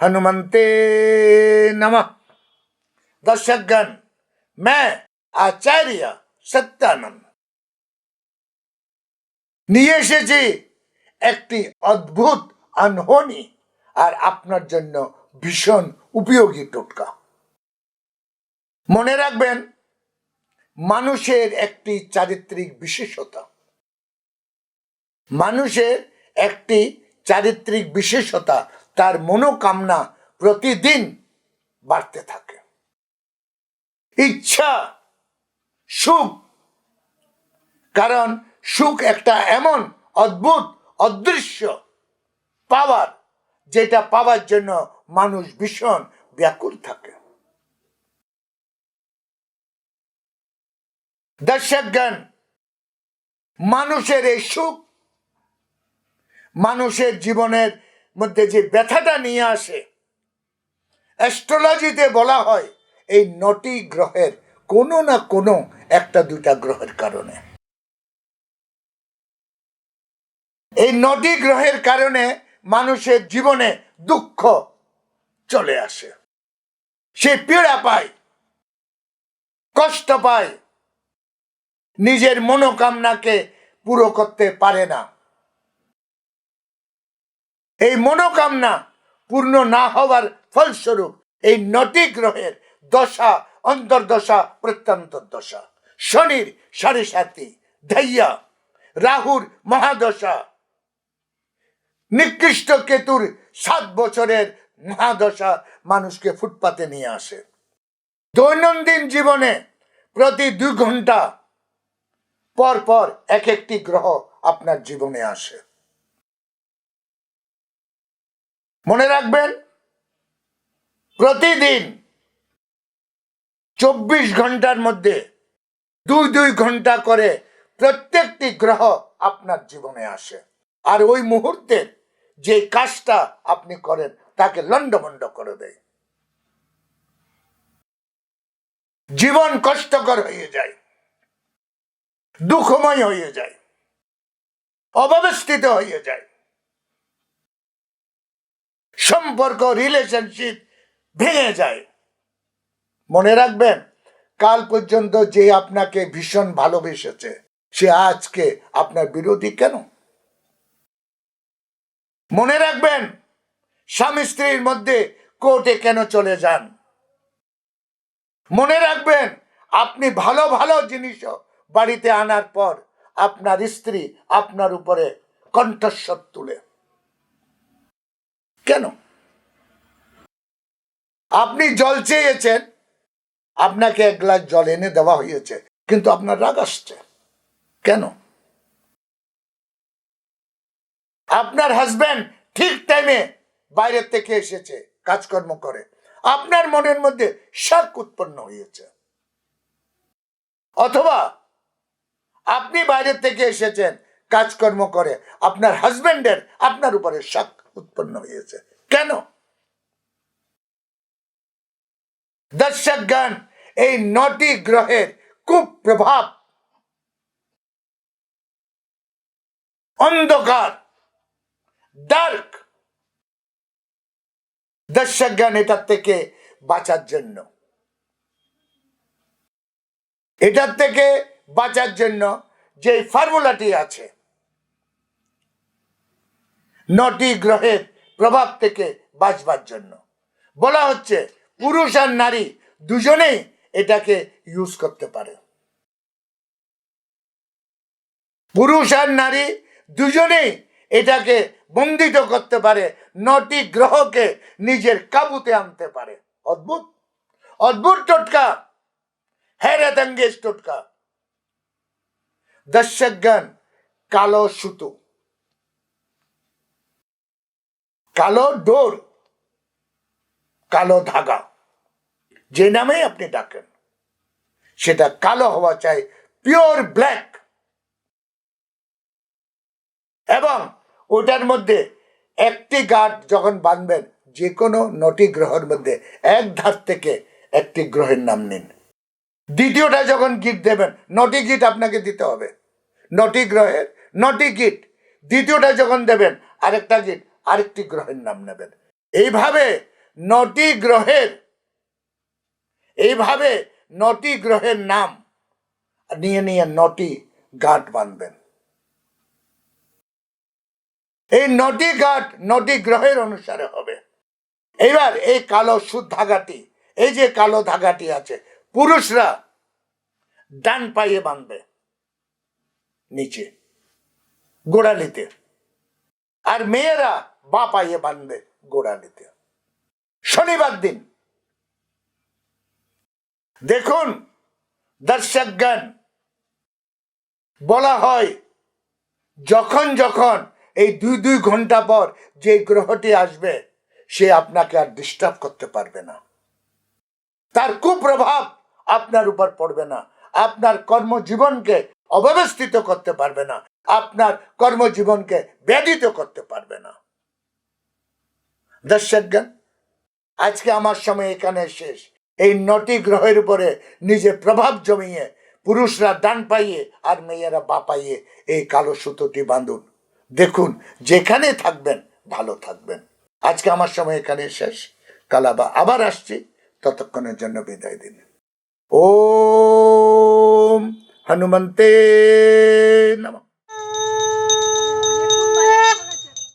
हनुमंते नमः दर्शकगण मैं आचार्य সত্যানন্দ নিয়ে এসেছি একটি অদ্ভুত আনহনি আর আপনার জন্য ভীষণ উপযোগী টোটকা মনে রাখবেন মানুষের একটি চারিত্রিক বিশেষতা মানুষের একটি চারিত্রিক বিশেষতা তার মনোকামনা প্রতিদিন বাড়তে থাকে। ইচ্ছা, সুখ, কারণ সুখ একটা এমন অদ্ভুত, অদৃশ্য পাওয়ার যেটা পাওয়ার জন্য মানুষ ভীষণ ব্যাকুল থাকে। দর্শকগণ, মানুষের এই সুখ, মানুষের জীবনের মধ্যে যে ব্যথাটা নিয়ে আসে অ্যাস্ট্রোলজিতে বলা হয়, এই নটি গ্রহের কোনো না কোনো একটা দুটা গ্রহের কারণে। এই নটি গ্রহের কারণে মানুষের জীবনে দুঃখ চলে আসে। সে পীড়া পায়, কষ্ট পায়, নিজের মনোকামনাকে পুরো করতে পারে না। এই মনোকামনা পূর্ণ না হওয়ার ফলস্বরূপ এই নটি গ্রহের দশা, অন্তর্দশা, প্রত্যন্তর দশা। শনির সাড়ে সাতি ধাইয়া রাহুর মহাদশা। নিকৃষ্ট কেতুর সাত বছরের মহাদশা মানুষকে ফুটপাতে নিয়ে আসে। দৈনন্দিন জীবনে প্রতি দুই ঘণ্টা পর পর এক একটি গ্রহ আপনার জীবনে আসে। মনে রাখবেন, প্রতিদিন চব্বিশ ঘণ্টার মধ্যে দুই দুই ঘণ্টা করে প্রত্যেকটি গ্রহ আপনার জীবনে আসে। আর ওই মুহূর্তের যে কাজটা আপনি করেন, তাকে লন্ডমন্ড করে দেয়। জীবন কষ্টকর হয়ে যায়, দুঃখময় হয়ে যায়, অব্যবস্থিত হয়ে যায়। সম্পর্ক রিলেশনশিপ ভেঙে যায়। মনে রাখবেন, কাল পর্যন্ত যে আপনাকে ভীষণ ভালোবেসেছে, সে আজকে আপনার বিরোধী কেন? মনে রাখবেন, স্বামী স্ত্রীর মধ্যে কোর্টে কেন চলে যান? মনে রাখবেন, আপনি ভালো ভালো জিনিসও বাড়িতে আনার পর আপনার স্ত্রী আপনার উপরে কণ্ঠস্বর তুলে। কেন? আপনি জল চেয়েছেন, আপনাকে এক গ্লাস জল এনে দেওয়া হয়েছে, কিন্তু আপনার রাগ আসছে। কেন? আপনার হাজবেন্ড ঠিক টাইমে বাইরের থেকে এসেছে, কাজকর্ম করে। আপনার মনের মধ্যে শাক উৎপন্ন হয়েছে। অথবা আপনি বাইরে থেকে এসেছেন, কাজকর্ম করে, আপনার হাজবেন্ডের আপনার উপরে শাক। উৎপন্ন হয়েছে। কেন? দর্শক গান এই নটি গ্রহের কুপ্রভাব অন্ধকার, ডার্ক। দর্শক গান এটার থেকে বাঁচার জন্য। এটার থেকে বাঁচার জন্য যে ফর্মুলাটি আছে নটি গ্রহের প্রভাব থেকে বাঁচবার জন্য। বলা হচ্ছে পুরুষ আর নারী দুজনেই এটাকে ইউজ করতে পারে। পুরুষ আর নারী দুজনেই এটাকে বন্দিত করতে পারে নটি গ্রহকে নিজের কাবুতে আনতে পারে। অদ্ভুত। অদ্ভুত টোটকা। হেরাত অঙ্গেজ টোটকা। দর্শকগণ, কালো সুতো। কালো ডোর, কালো ধাগা। যে নামেই আপনি ডাকেন, সেটা কালো হওয়া চাই, পিওর ব্ল্যাক। এবং ওটার মধ্যে একটি গাঁট যখন বাঁধবেন যে কোনো নটি গ্রহের মধ্যে এক ধার থেকে একটি গ্রহের নাম নিন। দ্বিতীয়টা যখন গিট দেবেন, নটি গিট আপনাকে দিতে হবে। নটি গ্রহের নটি গিট। দ্বিতীয়টা যখন দেবেন, আরেকটা গিট। আরেকটি গ্রহের নাম নেবেন। এইভাবে নটি গ্রহের, এইভাবে নটি গ্রহের নাম নিয়ে নিয়ে নটি গাঁট বাঁধবেন। এই নটি গাঁট নটি গ্রহের অনুসারে হবে। এইবার এই কালো সুদ ধাগাটি এই যে কালো ধাগাটি আছে, পুরুষরা ডান পায়ে বাঁধবে, নিচে, গোড়ালিতে। আর মেয়েরা বা পায়ে বাঁধবে গোড়ালিতে শনিবার দিন। দেখুন দর্শকগণ বলা হয়, যখন যখন, এই দুই দুই ঘণ্টা পর যে গ্রহটি আসবে, সে আপনাকে আর ডিস্টার্ব করতে পারবে না। তার কুপ্রভাব আপনার উপর পড়বে না। আপনার কর্মজীবনকে অব্যবস্থিত করতে পারবে না। আপনার কর্মজীবনকে ব্যাধিত করতে পারবে না। দর্শকগণ, আজকে আমার সময় এখানে শেষ। এই নটি গ্রহের উপরে নিজে প্রভাব জমিয়ে, পুরুষরা ডান পাইয়ে আর মেয়েরা বা পাইয়ে এই কালো সুতোটি বাঁধুন। দেখুন, যেখানে থাকবেন, ভালো থাকবেন। আজকে আমার সময় এখানে শেষ। কালাবা আবার আসছি। ততক্ষণের জন্য বিদায় দিন। ওম হনুমন্তে নমঃ।